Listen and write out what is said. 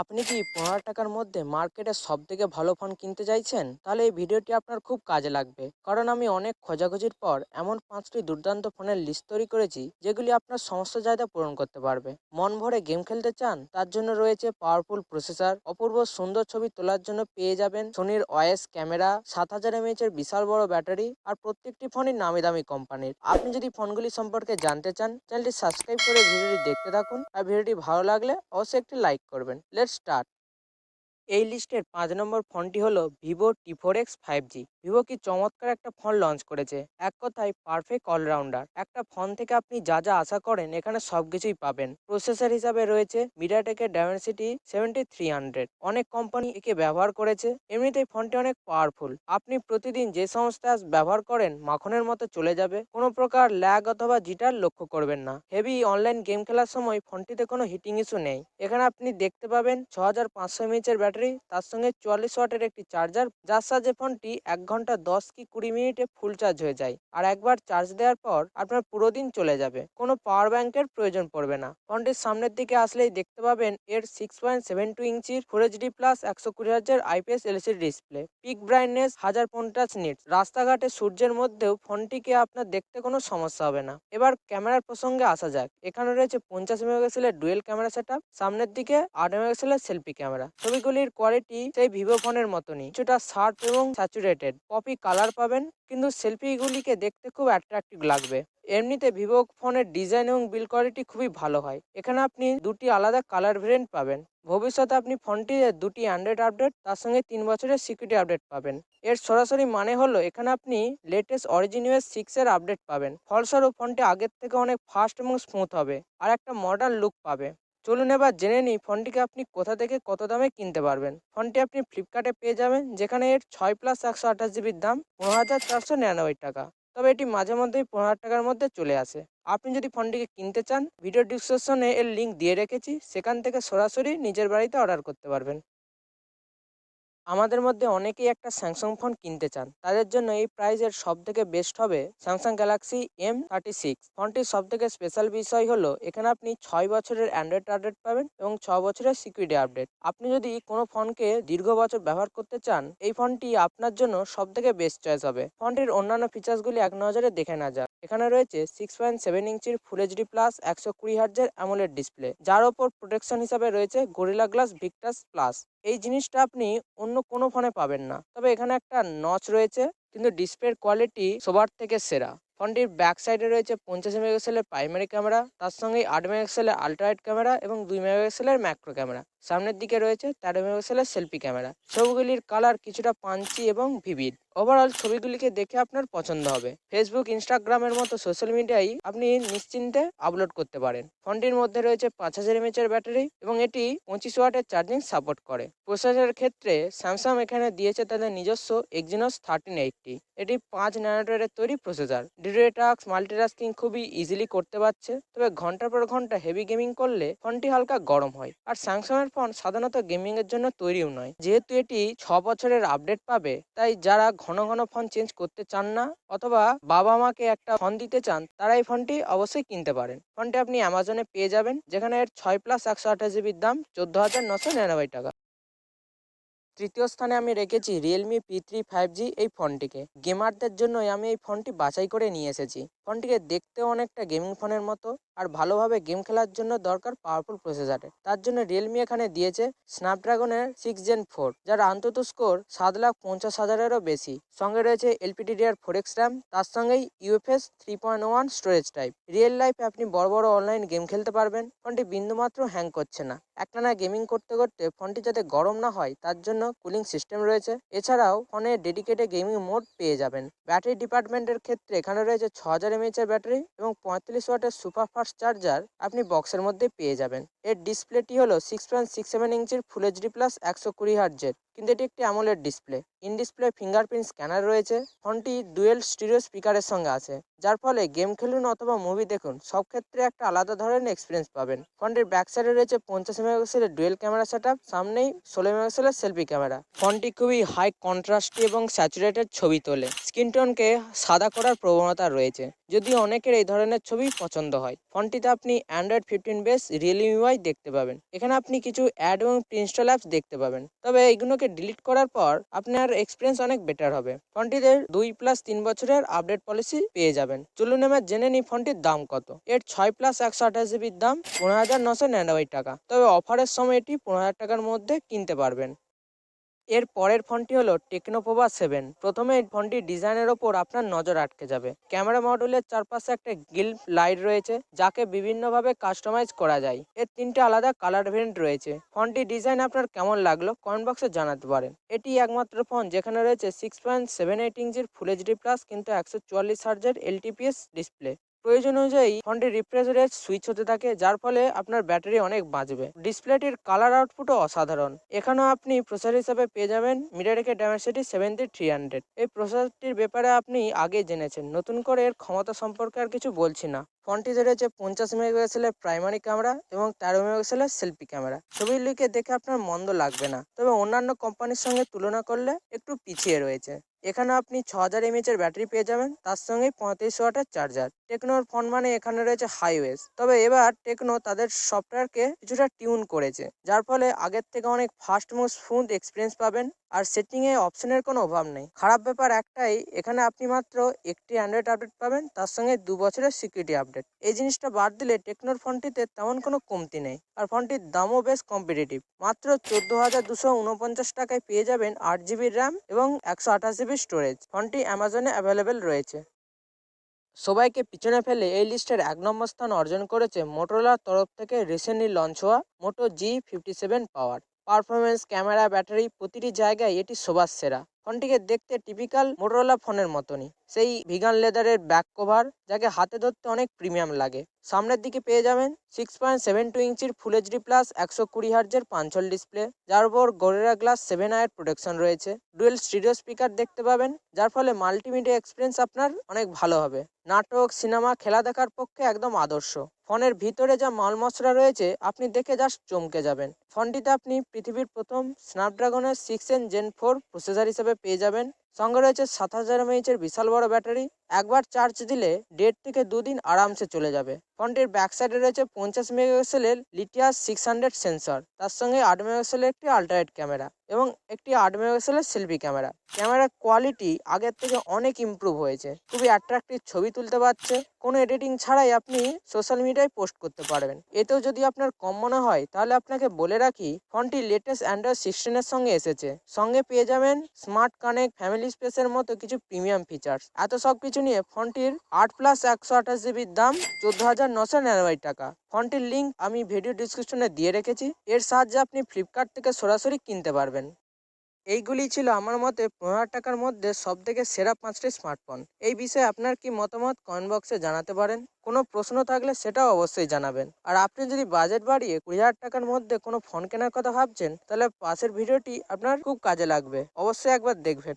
আপনি কি পনেরো টাকার মধ্যে মার্কেটের সব থেকে ভালো ফোন কিনতে চাইছেন? তাহলে এই ভিডিওটি আপনার খুব কাজে লাগবে। কারণ আমি অনেক খোঁজাখুঁজির পর এমন পাঁচটি দুর্দান্ত ফোনের লিস্ট তৈরি করেছি, যেগুলি আপনার সমস্ত চাহিদা পূরণ করতে পারবে। মন ভরে গেম খেলতে চান, তার জন্য রয়েছে পাওয়ারফুল প্রসেসর অপূর্ব সুন্দর ছবি তোলার জন্য পেয়ে যাবেন সোনির ওয়েস ক্যামেরা সাত হাজার এমএইচ এর বিশাল বড় ব্যাটারি আর প্রত্যেকটি ফোনই নামি দামি কোম্পানির আপনি যদি ফোনগুলি সম্পর্কে জানতে চান চ্যানেলটি সাবস্ক্রাইব করে ভিডিওটি দেখতে থাকুন। আর ভিডিওটি ভালো লাগলে অবশ্যই একটি লাইক করবেন। start. এই লিস্টের পাঁচ নম্বর ফোনটি হলো Vivo T four X five G. Vivo কি চমৎকার একটা ফোন লঞ্চ করেছে। এক কথায় পারফেক্ট অলরাউন্ডার একটা ফোন থেকে আপনি যা যা আশা করেন এখানে সবকিছুই পাবেন। প্রসেসর হিসাবে রয়েছে মিডিয়াটেকের ডায়মেন্সিটি সেভেন্টি থ্রি হান্ড্রেড অনেক কোম্পানি একে ব্যবহার করেছে। এমনিতেই ফোনটি অনেক পাওয়ারফুল আপনি প্রতিদিন যে সমস্ত অ্যাপস ব্যবহার করেন, মাখনের মতো চলে যাবে। কোনো প্রকার ল্যাগ অথবা জিটার লক্ষ্য করবেন না। হেভি অনলাইন গেম খেলার সময় ফোনটিতে কোনো হিটিং ইস্যু নেই। এখানে আপনি দেখতে পাবেন ছ হাজার পাঁচশো এমএইচের ব্যাটারি তার সঙ্গে চুয়াল্লিশ ওয়াটের একটি চার্জার, যার সাহায্যে ফোনটি এক ঘণ্টা দশ কি কুড়ি মিনিটে ফুল চার্জ হয়ে যায়। আর একবার চার্জ দেওয়ার পর আপনার পুরো দিন চলে যাবে। কোনো পাওয়ার ব্যাংকের প্রয়োজন পড়বে না। ফোনটির সামনের দিকে আসলেই দেখতে পাবেন এর সিক্স পয়েন্ট সেভেন টু ইঞ্চির ফুল এইচডি প্লাস একশো কুড়ি হাজার IPS LCD display peak brightness হাজার পঞ্চাশ নিটস রাস্তাঘাটে সূর্যের মধ্যেও ফোনটিকে আপনার দেখতে কোনো সমস্যা হবে না। এবার ক্যামেরার প্রসঙ্গে আসা যাক। এখানে রয়েছে পঞ্চাশ মেগাপিক্সেলের ডুয়েল ক্যামেরা সেট সামনের দিকে আট মেগাপিক্সেলের সেলফি ক্যামেরা ছবিগুলির কোয়ালিটি সেই ভিভো ফোনের মতনই। কিছুটা শার্প এবং স্যাচুরেটেড পপি কালার পাবেন, কিন্তু সেলফিগুলিকে দেখতে খুব অ্যাট্রাকটিভ লাগবে। এমনিতে ভিভো ফোনের ডিজাইন এবং বিল কোয়ালিটি খুবই ভালো হয়। এখানে আপনি দুটি আলাদা কালার ভেরিয়েন্ট পাবেন। ভবিষ্যতে আপনি ফোনটিতে দুটি অ্যান্ড্রয়েড আপডেট তার সঙ্গে তিন বছরের সিকিউরিটি আপডেট পাবেন। এর সরাসরি মানে হলো, এখানে আপনি লেটেস্ট অরিজিনিউএস সিক্সের আপডেট পাবেন। ফলস্বরূপ ফোনটি আগের থেকে অনেক ফাস্ট এবং স্মুথ হবে। আর একটা মডার্ন লুক পাবে। চলুন এবার জেনে নিই ফোনটিকে আপনি কোথা থেকে কত দামে কিনতে পারবেন। ফোনটি আপনি ফ্লিপকার্টে পেয়ে যাবেন, যেখানে এর ছয় প্লাস একশো আঠাশ জিবির দাম পনেরো হাজার চারশো নিরানব্বই টাকা। তবে এটি মাঝে মধ্যেই পনেরো হাজার টাকার মধ্যে চলে আসে। আপনি যদি ফোনটিকে কিনতে চান ভিডিও ডিসক্রিপশনে এর লিঙ্ক দিয়ে রেখেছি। সেখান থেকে সরাসরি নিজের বাড়িতে অর্ডার করতে পারবেন। আমাদের মধ্যে অনেকেই একটা স্যামসাং ফোন কিনতে চান। তাদের জন্য এই প্রাইজের সব থেকে বেস্ট হবে Samsung Galaxy M thirty six ফোনটির সব থেকে স্পেশাল বিষয় হলো, এখানে আপনি ছয় বছরের অ্যান্ড্রয়েড আপডেট পাবেন এবং ছ বছরের সিকিউরিটি আপডেট আপনি যদি কোনো ফোনকে দীর্ঘ বছর ব্যবহার করতে চান, এই ফোনটি আপনার জন্য সব থেকে বেস্ট চয়েস হবে। ফোনটির অন্যান্য ফিচার্সগুলি এক নজরে দেখে না যাক। এখানে রয়েছে সিক্স পয়েন্ট সেভেন ইঞ্চির ফুল এইচডি প্লাস একশো কুড়ি হার্জের অ্যামোলেড ডিসপ্লে যার ওপর প্রোটেকশন হিসাবে রয়েছে গরিলা গ্লাস ভিক্টাস প্লাস এই জিনিসটা আপনি অন্য কোনো ফোনে পাবেন না। তবে এখানে একটা নচ রয়েছে, কিন্তু ডিসপ্লের কোয়ালিটি সবার থেকে সেরা। ফোনটির ব্যাক সাইডে রয়েছে পঞ্চাশ মেগাপিক্সেলের প্রাইমারি ক্যামেরা তার সঙ্গে আট মেগাপিক্সেলের আল্ট্রাইট ক্যামেরা এবং দুই মেগাপিক্সেলের ম্যাক্রো ক্যামেরা সামনের দিকে রয়েছে তেরো মেগাপিক্সেলের সেলফি ক্যামেরা। ছবিগুলির কালার কিছুটা পাঞ্চি এবং ভিভিড। ওভারঅল ছবিগুলিকে দেখে আপনার পছন্দ হবে। ফেসবুক ইনস্টাগ্রামের মতো সোশ্যাল মিডিয়ায় আপনি নিশ্চিন্তে আপলোড করতে পারেন। ফোনটির মধ্যে রয়েছে পাঁচ হাজার এমএচের ব্যাটারি এবং এটি পঁচিশ ওয়াটের চার্জিং সাপোর্ট করে। প্রসেসরের ক্ষেত্রে স্যামসাং এখানে দিয়েছে তাদের নিজস্ব এক্সিনোস থার্টিন এইটটি এটি পাঁচ ন্যানোটারের তৈরি প্রসেসর ডিরেটাক্স মাল্টিটাস্কিং খুবই ইজিলি করতে পারছে, তবে ঘণ্টার পর ঘণ্টা হেভি গেমিং করলে ফোনটি হালকা গরম হয়। আর স্যামসাংয়ের ফোন সাধারণত গেমিং এর জন্য তৈরিও নয়। যেহেতু এটি ছ বছরের আপডেট পাবে, তাই যারা ঘন ঘন ফোন চেঞ্জ করতে চান না অথবা বাবা মাকে একটা ফোন দিতে চান, তারা এই ফোনটি অবশ্যই কিনতে পারেন। ফোনটি আপনি অ্যামাজনে পেয়ে যাবেন, যেখানে এর ছয় প্লাস একশো আঠাশ জিবির দাম চোদ্দ হাজার নশো নিরানব্বই টাকা। তৃতীয় স্থানে আমি রেখেছি Realme P three five G এই ফোনটিকে। গেমারদের জন্যই আমি এই ফোনটি বাছাই করে নিয়ে এসেছি। ফোনটিকে দেখতেও অনেকটা গেমিং ফোনের মতো আর ভালোভাবে গেম খেলার জন্য দরকার পাওয়ারফুল প্রসেসরের তার জন্য রিয়েলমি এখানে দিয়েছে স্ন্যাপড্রাগনের সিক্স জেন ফোর যার অন্তত স্কোর সাত লাখ পঞ্চাশ হাজারেরও বেশি। সঙ্গে রয়েছে এলপিডিডিআর ফোর এক্স র্যাম তার সঙ্গেই UFS three point one storage type real লাইফে আপনি বড় বড় অনলাইন গেম খেলতে পারবেন, ফোনটি বিন্দুমাত্র হ্যাং করছে না। একটানা গেমিং করতে করতে ফোনটি যাতে গরম না হয়, তার জন্য কুলিং সিস্টেম রয়েছে। এছাড়াও ফোনে ডেডিকেটেড গেমিং মোড পেয়ে যাবেন। ব্যাটারি ডিপার্টমেন্টের ক্ষেত্রে এখানে রয়েছে ছ হাজার এমএইচের ব্যাটারি এবং পঁয়তাল্লিশ ওয়াটের সুপার ফাস্ট চার্জার আপনি বক্সের মধ্যে পেয়ে যাবেন। এর ডিসপ্লেটি হলো সিক্স পয়েন্ট সিক্স সেভেন ইঞ্চির ফুল এইচডি প্লাস একশো কুড়ি হার্জের কিন্তু এটি একটি AMOLED display in display fingerprint scanner রয়েছে। ফোনটি ডুয়েল স্টিরিও স্পিকারের সঙ্গে আছে। যার ফলে গেম খেলুন অথবা মুভি দেখুন, সব ক্ষেত্রে একটা আলাদা ধরনের এক্সপিরিয়েন্স পাবেন। ফোনটির ব্যাক সাইডে রয়েছে পঞ্চাশ মেগাপিক্সেলের ডুয়েল ক্যামেরা সেট সামনেই ষোলো মেগাপিক্সেলের সেলফি ক্যামেরা ফোনটি খুবই হাই কন্ট্রাস্টি এবং স্যাচুরেটেড ছবি তোলে। স্ক্রিন টোনকে সাদা করার প্রবণতা রয়েছে। যদিও অনেকের এই ধরনের ছবি পছন্দ হয়। ফোনটিতে আপনি Android fifteen base Realme UI দেখতে পাবেন। এখানে আপনি কিছু অ্যাড এবং ইনস্টল অ্যাপস দেখতে পাবেন। তবে এইগুলোকে ডিলিট করার পর আপনার এক্সপিরিয়েন্স অনেক বেটার হবে। ফোনটিতে দুই প্লাস তিন বছরের আপডেট পলিসি পেয়ে যাবেন। চলুন এবার জেনে নিই ফোনটির দাম কত। এর ছয় প্লাস একশো আঠাশ জিবির দাম পনেরো হাজার নশো নিরানব্বই টাকা। তবে অফারের সময় এটি পনেরো হাজার টাকার মধ্যে কিনতে পারবেন। এর পরের ফোনটি হলো টেকনোপোভা সেভেন। প্রথমে এই ফোনটির ডিজাইনের ওপর আপনার নজর আটকে যাবে। ক্যামেরা মডেলের চারপাশে একটা গিল লাইট রয়েছে, যাকে বিভিন্নভাবে কাস্টমাইজ করা যায়। এর তিনটে আলাদা কালার ভেরিয়েন্ট রয়েছে। ফোনটির ডিজাইন আপনার কেমন লাগল কমেন্ট বক্সে জানাতে পারেন। এটি একমাত্র ফোন যেখানে রয়েছে সিক্স পয়েন্ট সেভেন এইট ইঞ্চির ফুল এইচডি প্লাস কিন্তু একশো চুয়াল্লিশ হার্জের এলটিপিএস ডিসপ্লে প্রয়োজন অনুযায়ী ফোনটির রিফ্রেশ সুইচ হতে থাকে, যার ফলে আপনার ব্যাটারি অনেক বাঁচবে। ডিসপ্লেটির কালার আউটপুটও অসাধারণ। এখানেও আপনি প্রসেসর হিসাবে পেয়ে যাবেন মিডিয়াটেকে ড্যামেসিটি সেভেন্টি থ্রি হান্ড্রেড এই প্রসেসরটির ব্যাপারে আপনি আগে জেনেছেন। নতুন করে এর ক্ষমতা সম্পর্কে আর কিছু বলছি না। ফোনটিতে রয়েছে পঞ্চাশ মেগাপিক্সেলের প্রাইমারি ক্যামেরা এবং তেরো মেগাপিক্সেলের সেলফি ক্যামেরা ছবির লিখে দেখে আপনার মন্দ লাগবে না। তবে অন্যান্য কোম্পানির সঙ্গে তুলনা করলে একটু পিছিয়ে রয়েছে। এখানে আপনি ছ হাজার এমএচ এর ব্যাটারি পেয়ে যাবেন। তার সঙ্গে পঁয়ত্রিশশো ওয়াটের চার্জার টেকনোর ফোন মানে এখানে রয়েছে হাইওয়েস তবে এবার টেকনো তাদের সফটওয়্যারকে কিছুটা টিউন করেছে, যার ফলে আগের থেকে অনেক ফাস্ট এবং স্মুথ এক্সপিরিয়েন্স পাবেন, আর সেটিংয়ে অপশনের কোনো অভাব নেই। খারাপ ব্যাপার একটাই, এখানে আপনি মাত্র একটি অ্যান্ড্রয়েড আপডেট পাবেন, তার সঙ্গে দু বছরের সিকিউরিটি আপডেট। এই জিনিসটা বাদ দিলে টেকনোর ফোনটিতে তেমন কোনো কমতি নেই, আর ফোনটির দামও বেশ কম্পিটিটিভ। মাত্র চোদ্দ হাজার দুশো উনপঞ্চাশ টাকায় পেয়ে যাবেন আট জিবি র্যাম এবং একশো আঠাশ জিবি স্টোরেজ। ফোনটি অ্যামাজনে অ্যাভেলেবেল রয়েছে। সবাইকে পিছনে ফেলে এই লিস্টের এক নম্বর স্থান অর্জন করেছে মোটোরোলার তরফ থেকে রিসেন্টলি লঞ্চ হওয়া Moto G fifty seven power performance camera battery প্রতিটি জায়গায় এটি সবার সেরা। ফোনটিকে দেখতে টিপিক্যাল মোটোরোলা ফোনের মতনই। সেই ভিগান লেদারের ব্যাক কভার যাকে হাতে ধরতে অনেক প্রিমিয়াম লাগে। সামনের দিকে পেয়ে যাবেন সিক্স পয়েন্ট সেভেন টু ইঞ্চির ফুল এইচডি প্লাস একশো কুড়ি হার্জের পাঞ্চল ডিসপ্লে যার উপর গোরেরা গ্লাস সেভেন আয়ের প্রোটেকশন রয়েছে। ডুয়েল স্টিরিও স্পিকার দেখতে পাবেন, যার ফলে মাল্টিমিডিয়া এক্সপিরিয়েন্স আপনার অনেক ভালো হবে। নাটক সিনেমা খেলা দেখার পক্ষে একদম আদর্শ। ফোনের ভিতরে যা মাল মশলা রয়েছে, আপনি দেখে জাস্ট চমকে যাবেন। ফোনটিতে আপনি পৃথিবীর প্রথম স্ন্যাপড্রাগনের six N Gen four processor হিসেবে পেয়ে যাবেন। সঙ্গে রয়েছে সাত হাজার এমএইচের বিশাল বড় ব্যাটারি। একবার চার্জ দিলে দেড় থেকে দুদিন আরামসে চলে যাবে। ফোনটির ব্যাক সাইডে রয়েছে পঞ্চাশ মেগাপিক্সেলের লিটিয়াস সিক্স হান্ড্রেড সেন্সর তার সঙ্গে আট মেগাপিক্সেলের একটি আল্ট্রাইট ক্যামেরা এবং একটি আট মেগাপিক্সেলের সেলফি ক্যামেরা ক্যামেরার কোয়ালিটি আগের থেকে অনেক ইমপ্রুভ হয়েছে। খুবই অ্যাট্রাক্টিভ ছবি তুলতে পারছে। কোনো এডিটিং ছাড়াই আপনি সোশ্যাল মিডিয়ায় পোস্ট করতে পারবেন। এতেও যদি আপনার কম মনে হয়, তাহলে আপনাকে বলে রাখি ফোনটি লেটেস্ট অ্যান্ড্রয়েড সিক্সটিনের সঙ্গে এসেছে। সঙ্গে পেয়ে যাবেন স্মার্ট কানেক্ট ফ্যামিলি স্পেসের মতো কিছু প্রিমিয়াম ফিচার্স এত সব কিছু নিয়ে ফোনটির আট প্লাস একশো আঠাশ জিবির দাম চোদ্দ হাজার নশো নিরানব্বই টাকা। ফোনটির লিঙ্ক আমি ভিডিও ডিসক্রিপশনে দিয়ে রেখেছি। এর সাহায্যে আপনি ফ্লিপকার্ট থেকে সরাসরি কিনতে পারবেন। এইগুলি ছিল আমার মতে পনেরো টাকার মধ্যে সব থেকে সেরা পাঁচটি স্মার্টফোন এই বিষয়ে আপনার কি মতামত কমেন্ট বক্সে জানাতে পারেন। কোনো প্রশ্ন থাকলে সেটাও অবশ্যই জানাবেন। আর আপনি যদি বাজেট বাড়িয়ে কুড়ি হাজার টাকার মধ্যে কোনো ফোন কেনার কথা ভাবছেন, তাহলে পাশের ভিডিওটি আপনার খুব কাজে লাগবে। অবশ্যই একবার দেখবেন।